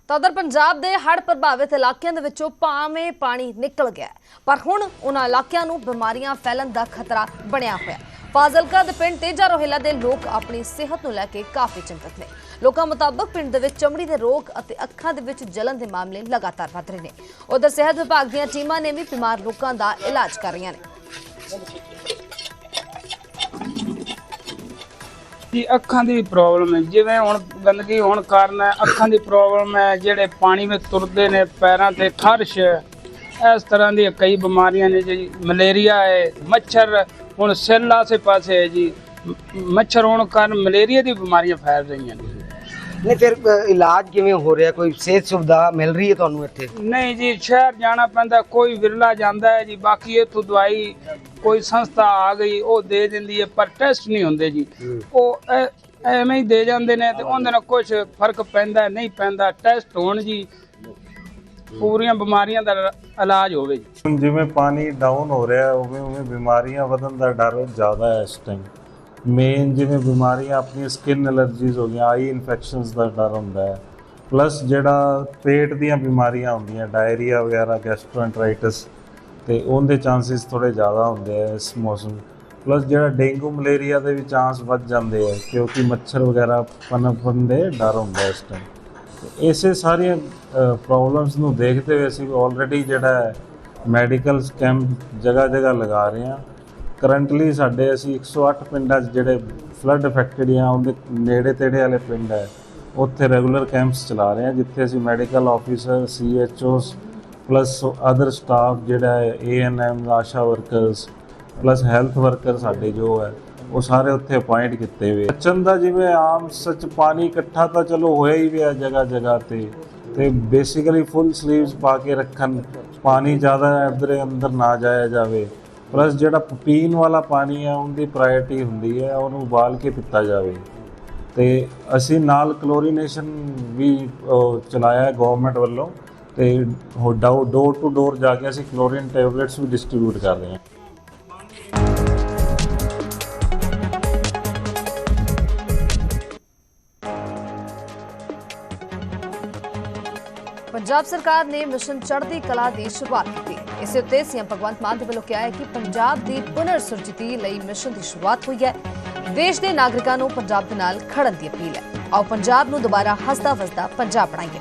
ਤਾਂ ਉਧਰ ਪੰਜਾਬ ਦੇ ਹੜ੍ਹ ਪ੍ਰਭਾਵਿਤ ਇਲਾਕਿਆਂ ਦੇ ਵਿੱਚੋਂ ਭਾਵੇਂ ਪਾਣੀ ਨਿਕਲ ਗਿਆ ਪਰ ਹੁਣ ਉਹਨਾਂ ਇਲਾਕਿਆਂ ਨੂੰ ਬਿਮਾਰੀਆਂ ਫੈਲਣ ਦਾ ਖਤਰਾ ਬਣਿਆ ਹੋਇਆ ਹੈ। ਫਾਜ਼ਿਲਕਾ ਦੇ ਪਿੰਡ ਤੇਜਾ ਰੋਹਿਲਾ ਦੇ ਲੋਕ ਆਪਣੀ ਸਿਹਤ ਨੂੰ ਲੈ ਕੇ ਕਾਫੀ ਚਿੰਤਤ ਨੇ। ਲੋਕਾਂ ਮੁਤਾਬਕ ਪਿੰਡ ਦੇ ਵਿੱਚ ਚਮੜੀ ਦੇ ਰੋਗ ਅਤੇ ਅੱਖਾਂ ਦੇ ਵਿੱਚ ਜਲਨ ਦੇ ਮਾਮਲੇ ਲਗਾਤਾਰ ਵਧ ਰਹੇ ਨੇ। ਉਧਰ ਸਿਹਤ ਵਿਭਾਗ ਦੀਆਂ ਟੀਮਾਂ ਨੇ ਵੀ ਬਿਮਾਰ ਲੋਕਾਂ ਦਾ ਇਲਾਜ ਕਰ ਰਹੀਆਂ ਨੇ। ਜੀ, ਅੱਖਾਂ ਦੀ ਪ੍ਰੋਬਲਮ ਹੈ। ਜਿਵੇਂ ਹੁਣ ਗੰਦਗੀ ਹੋਣ ਕਾਰਨ ਅੱਖਾਂ ਦੀ ਪ੍ਰੋਬਲਮ ਹੈ, ਜਿਹੜੇ ਪਾਣੀ ਵਿੱਚ ਤੁਰਦੇ ਨੇ, ਪੈਰਾਂ ਤੇ ਖਰਸ਼ ਇਸ ਤਰ੍ਹਾਂ ਦੀਆਂ ਕਈ ਬਿਮਾਰੀਆਂ ਨੇ ਜੀ। ਮਲੇਰੀਆ ਹੈ, ਮੱਛਰ, ਹੁਣ ਸਿੱਲ ਆਸੇ ਪਾਸੇ ਹੈ ਜੀ। ਮੱਛਰ ਹੋਣ ਕਾਰਨ ਮਲੇਰੀਆ ਦੀ ਬਿਮਾਰੀਆਂ ਫੈਲ ਰਹੀਆਂ ਨੇ। ਨਹੀਂ ਫਿਰ ਅ, ਇਲਾਜ ਕਿਵੇਂ ਹੋ ਰਿਹਾ? ਕੋਈ ਸਿਹਤ ਸੁਵਿਧਾ ਮਿਲ ਰਹੀ ਹੈ ਤੁਹਾਨੂੰ ਇੱਥੇ? ਨਹੀਂ ਜੀ ਸ਼ਹਿਰ ਜਾਣਾ ਪੈਂਦਾ ਕੋਈ ਵਿਰਲਾ ਜਾਂਦਾ ਹੈ ਜੀ ਬਾਕੀ ਇੱਥੋਂ ਦਵਾਈ ਕੋਈ ਸੰਸਥਾ ਆ ਗਈ ਉਹ ਦੇ ਦਿੰਦੀ ਹੈ ਪਰ ਟੈਸਟ ਨਹੀਂ ਹੁੰਦੇ ਜੀ। ਉਹ ਐ- ਐਵੇਂ ਹੀ ਦੇ ਜਾਂਦੇ ਨੇ ਤੇ ਉਹਦੇ ਨਾਲ ਕੁਝ ਫ਼ਰਕ ਪੈਂਦਾ ਹੈ, ਨਹੀਂ ਪੈਂਦਾ ਟੈਸਟ ਹੋਣ ਜੀ ਪੂਰੀਆਂ ਬਿਮਾਰੀਆਂ ਦਾ ਇਲਾਜ ਹੋਵੇ ਜੀ। ਹੁਣ ਜਿਵੇਂ ਪਾਣੀ ਡਾਊਨ ਹੋ ਰਿਹਾ ਹੈ, ਉਵੇਂ ਉਵੇਂ ਬਿਮਾਰੀਆਂ ਵਧਣ ਦਾ ਡਰ ਜ਼ਿਆਦਾ ਹੈ ਇਸ ਟਾਈਮ ਮੇਨ ਜਿਵੇਂ ਬਿਮਾਰੀਆਂ ਆਪਣੀਆਂ ਸਕਿਨ ਐਲਰਜੀਜ਼ ਹੋ ਗਈਆਂ ਆਈ ਇਨਫੈਕਸ਼ਨਸ ਦਾ ਡਰ ਹੁੰਦਾ ਹੈ। ਪਲੱਸ ਜਿਹੜਾ ਪੇਟ ਦੀਆਂ ਬਿਮਾਰੀਆਂ ਹੁੰਦੀਆਂ ਡਾਇਰੀਆ ਵਗੈਰਾ ਗੈਸਟ੍ਰੋਐਂਟਰਾਈਟਿਸ ਤੇ ਉਹਦੇ ਚਾਂਸਸ ਥੋੜੇ ਜ਼ਿਆਦਾ ਹੁੰਦੇ ਆ ਇਸ ਮੌਸਮ ਪਲੱਸ ਜਿਹੜਾ ਡੇਂਗੂ, ਮਲੇਰੀਆ ਦੇ ਵੀ ਚਾਂਸ ਵੱਧ ਜਾਂਦੇ ਆ, ਕਿਉਂਕਿ ਮੱਛਰ ਵਗੈਰਾ ਪਨਪਣ ਦੇ ਡਰ ਹੁੰਦਾ ਇਸ ਟਾਈਮ ਇਸੇ ਸਾਰੀਆਂ ਪ੍ਰੋਬਲਮਸ ਨੂੰ ਦੇਖਦੇ ਹੋਏ ਅਸੀਂ ਆਲਰੇਡੀ ਜਿਹੜਾ ਮੈਡੀਕਲ ਕੈਂਪ ਜਗ੍ਹਾ ਜਗ੍ਹਾ ਲਗਾ ਰਹੇ ਹਾਂ। ਕਰੰਟਲੀ ਸਾਡੇ ਅਸੀਂ 108 ਪਿੰਡਾਂ 'ਚ ਜਿਹੜੇ ਫਲੱਡ ਅਫੈਕਟਡ ਆ ਉਹਦੇ ਨੇੜੇ ਤੇੜੇ ਵਾਲੇ ਪਿੰਡ ਹੈ, ਉੱਥੇ ਰੈਗੂਲਰ ਕੈਂਪਸ ਚਲਾ ਰਹੇ ਹਾਂ, ਜਿੱਥੇ ਅਸੀਂ medical officer CHOs plus other staff ਜਿਹੜਾ ਹੈ ANM Asha workers plus health worker ਸਾਡੇ ਜੋ ਹੈ, ਉਹ ਸਾਰੇ ਉੱਥੇ ਅਪਾਇੰਟ ਕੀਤੇ ਹੋਏ ਬਚਣ ਦਾ ਜਿਵੇਂ ਆਮ ਸੱਚ ਪਾਣੀ ਇਕੱਠਾ ਤਾਂ ਚਲੋ ਹੋਇਆ ਹੀ ਪਿਆ ਜਗ੍ਹਾ ਜਗ੍ਹਾ ਤੇ ਤੇ ਬੇਸਿਕਲੀ ਫੁੱਲ ਸਲੀਵਸ ਪਾ ਕੇ ਰੱਖਣ, ਪਾਣੀ ਜ਼ਿਆਦਾ ਇੱਧਰ ਅੰਦਰ ਨਾ ਜਾਇਆ ਜਾਵੇ। ਪਲੱਸ ਜਿਹੜਾ ਪੀਣ ਵਾਲਾ ਪਾਣੀ ਹੈ ਉਹਦੀ ਪ੍ਰਾਇੋਰਟੀ ਹੁੰਦੀ ਹੈ ਉਹਨੂੰ ਉਬਾਲ ਕੇ ਪੀਤਾ ਜਾਵੇ। ਤੇ ਅਸੀਂ ਨਾਲ ਕਲੋਰੀਨੇਸ਼ਨ ਵੀ ਅਹ, ਚਲਾਇਆ ਹੈ ਗਵਰਨਮੈਂਟ ਵੱਲੋਂ। ਤੇ ਡੋਰ ਟੂ ਡੋਰ ਜਾ ਕੇ ਅਸੀਂ ਕਲੋਰੀਨ ਟੈਬਲੇਟਸ ਵੀ ਡਿਸਟ੍ਰੀਬਿਊਟ ਕਰ ਰਹੇ ਹਾਂ। ਪੰਜਾਬ ਸਰਕਾਰ ਨੇ ਮਿਸ਼ਨ ਚੜ੍ਹਦੀ ਕਲਾ ਦੀ ਸ਼ੁਰੂਆਤ ਕੀਤੀ। ਇਸੇ ਉੱਤੇ ਸੀਐਮ ਭਗਵੰਤ ਮਾਨ ਦੇ ਵੱਲੋਂ ਕਿਹਾ ਹੈ ਕਿ ਪੰਜਾਬ ਦੀ ਪੁਨਰ ਸੁਰਜੀਤੀ ਲਈ ਮਿਸ਼ਨ ਦੀ ਸ਼ੁਰੂਆਤ ਹੋਈ ਹੈ। ਦੇਸ਼ ਦੇ ਨਾਗਰਿਕਾਂ ਨੂੰ ਪੰਜਾਬ ਦੇ ਨਾਲ ਖੜਨ ਦੀ ਅਪੀਲ ਹੈ। ਆਓ ਪੰਜਾਬ ਨੂੰ ਦੁਬਾਰਾ ਹੱਸਦਾ ਵਸਦਾ ਪੰਜਾਬ ਬਣਾਈਏ।